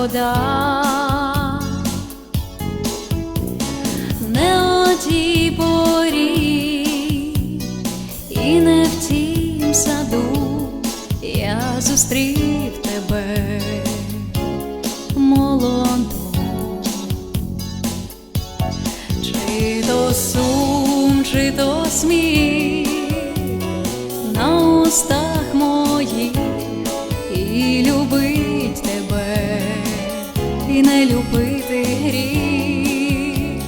вода, не о тій порі, і не в тім саду я зустрів тебе молоду. Чи то сум, чи то сміх на устах любити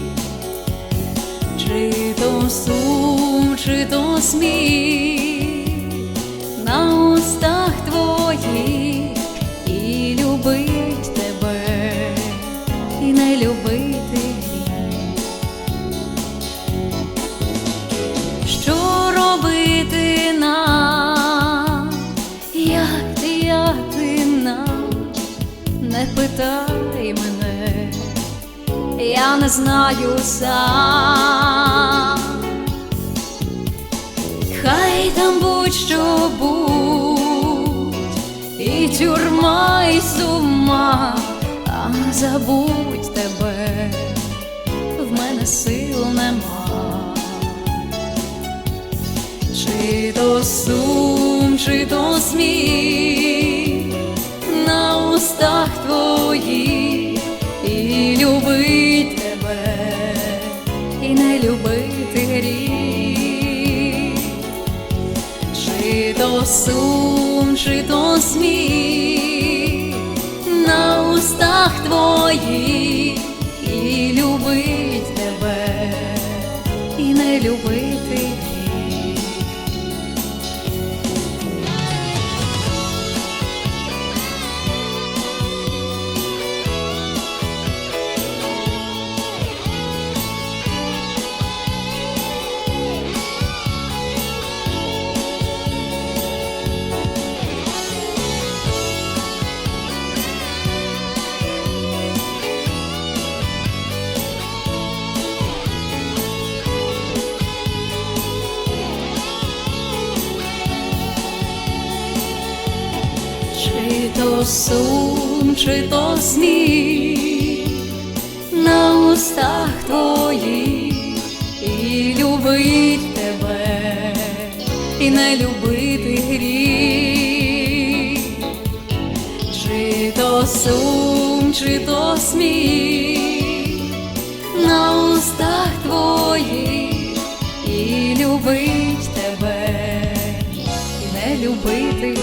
чи то сум, чи то сміх на устах твоїх і любить тебе, і не любити. Що робити нам, як ти, як ти нам, не питай я не знаю сам. Хай там будь-що будь, і тюрма, і сума, а забудь тебе, в мене сил нема. Чи то сум, чи то сміх то сум, чи то сміх. На устах твоїх і любить тебе, і не любити то сум, чи то сміх на устах твоїх і любить тебе, і не любити гріх, чи то сум, чи то сміх на устах твоїх і любить тебе, і не любити.